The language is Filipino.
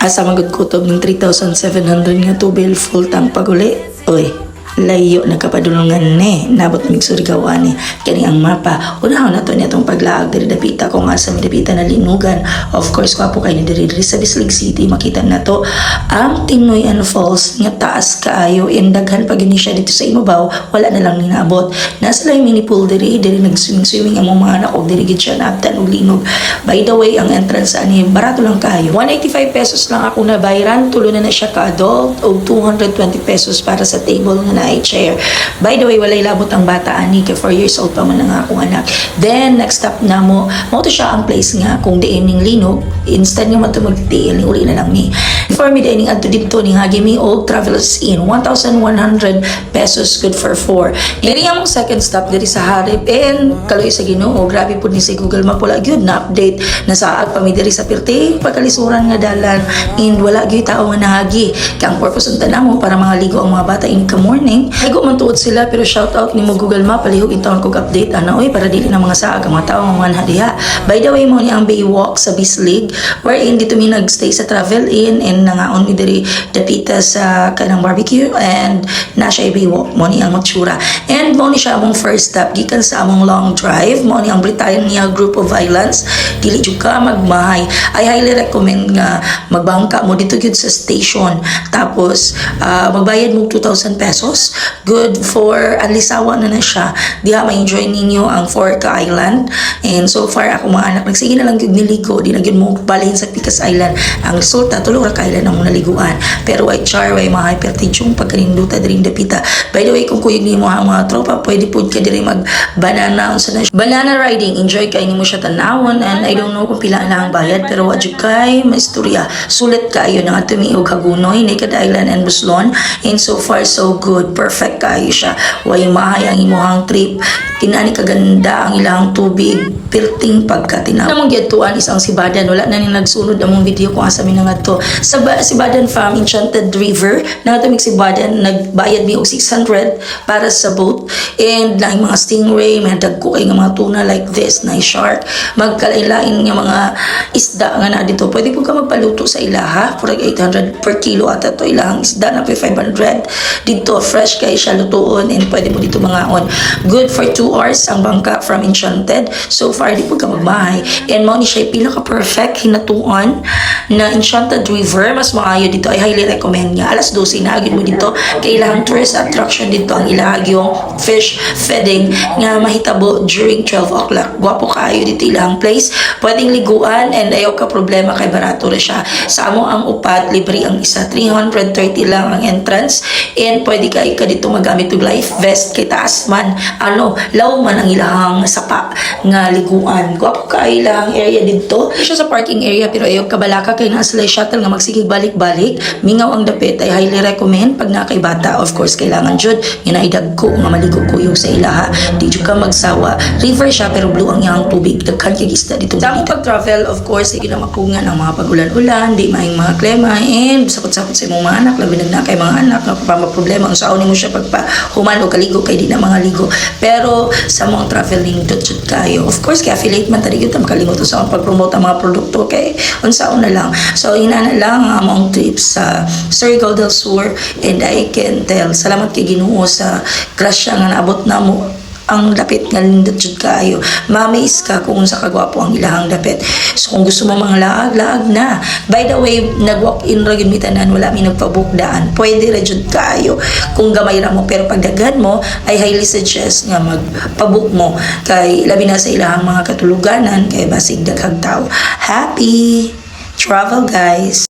Asa magud kutob ng 3,700 nga tubil full tank paguli. Uy, layo nagkapadulungan ni. Nabot mig surgawa ni. Kani ang mapa. Unahon na to ni atong paglaag. Diri dapita kung asa mi dapita na linugan. Of course kwapo kay ni diri diri sa Bislig City. Makita na to. Ang Tinoyan Falls nga taas kaayo. And daghan pa gini siya dito sa imabaw wala na lang ninaabot. Nasa lang mini pool diri. Diri nag swimming swimming ang mga anak og diri gid siya naabtan og linog. By the way ang entrance ani barato lang kayo 185 pesos lang ako na bayaran. Tulo na na siya ka adult og 220 pesos para sa table nga na chair by the way walay labot ang bata ani kay 4 years old pa man ang akong anak. Then next stop na mo. Mo to siya ang place nga kung diin ning linog. Instant nga magtiil ni uli na lang mi before mi dining adto dito ning hagi mi old travelers in. 1,100 pesos good for 4 diri ang second stop diri sa Harip. And kaloy sa Ginoo grabe pud ni sa Google Map. Wala gyud na update. Na saag pa mi diri sa Pirte pagkalisuran nga dalan. And wala gyud tao nga nahagi. Kang purpose unta namo para mga ligo ang mga bata in ka morning. Ligo man tuod sila pero shout out nimo Google Map. Palihog in taon kog update. Ana oy para dili na mga saag ang mga tao nga mga diha. By the way mo ni ang Baywalk sa Bislig wherein dito mi nagstay sa travel in and nangaon mi diri dapita sa kanang barbecue and na siya Baywalk mo ni ang matsura and mo ni siya among first stop gikan sa among long drive mo ni ang Britannia Group of Islands dili jud ka magmahay. I highly recommend nga magbangka mo dito gyud sa station. Tapos ah, magbayad mo 2,000 pesos. Good for alisawa na na siya. Diha ma-enjoy ninyo ang Forca Island. And so far ako mga anak nagsige na lang gyud niligo. Di na gyud mo balhin sa Picas Island. Ang resulta tulo ra ka ang mong naliguan pero white char way mga hypertension pagkaninduta diri dapita. By the way kung kuyog nimo ang mga tropa pwede pud ka diri mag banana unsa na banana riding. Enjoy kay nimo siya tanawon and I don't know kung pila na ang bayad pero wa jud kay maistorya. Sulit kayo nga tumiog hagunoy naked island and buslon. And so far so good. Perfect kayo siya. Way mahay ang imuhang trip tinani kaganda ang ilang tubig pirting pagkatinaw namang gyatuan isang sibadan wala na ni nagsunod among video kung asa mi nangadto sa ba- sibadan farm enchanted river nangatumig sibadan nagbayad mi og 600 para sa boat. And laing mga stingray may dagko kay nga mga tuna like this na shark. Magkalain-lain nga mga isda nga na dito. Pwede po ka magpaluto sa ilaha purag 800 per kilo ata to ilahang isda na pa 500 dito fresh kay siya lutuon and pwede mo dito mga on. Good for 2 hours ang bangka from Enchanted. So far di po ka magmahay and mo ni siya pila ka perfect hinatuan na Enchanted River. Mas maayo dito. I highly recommend nga alas 12 na agad mo dito. Kailangan tourist attraction dito ang ilahag yung fish feeding nga mahitabo during 12 o'clock. Gwapo kaayo dito ilang place. Pwedeng liguan and ayaw ka problema kay barato ra siya. Sa amo ang upat libre ang isa. 330 lang ang entrance. And pwede ka ka dito magamit og life vest kay taas man. Ano law man ang ilahang sapa nga liguan. Gwapo ka ilang area dito. Siya sa parking area pero ayaw ka balaka kay naa sila shuttle nga magsigig balik-balik. Mingaw ang dapit I highly recommend. Pag na kay bata of course kailangan jud. Ginaidag ko nga maligo kuyog sa ilaha di jud ka magsawa. River siya pero blue ang iyang tubig. Daghan kay isda dito. Sa pag-travel of course di na makungan ang mga pag-ulan-ulan di maing mga klema and sakot-sakot sa imong mga anak labi na kay mga anak nga problema? Ang saon nimo siya pagpa human o kaligo kay di na mga ligo. Pero sa mga traveling dot kayo. Of course kay affiliate man tadi gyud makalimot sa akong pag-promote ang mga produkto kay unsaon na lang. So ina na lang ang among trips sa Surigao del Sur and I can tell salamat kay Ginoo sa grasya nga naabot namo ang dapit nga lindot jud kaayo mamaze ka kung sa kagwapo ang ilahang dapit so kung gusto mo mga laag laag na. By the way nag walk in ra gyud mi tanan wala mi nagpabook daan pwede ra jud kaayo kung gamay ra mo pero pagdagan mo I highly suggest nga magpabook mo. Kay labi na sa ilahang mga katuluganan kay basig daghang tao. Happy travel guys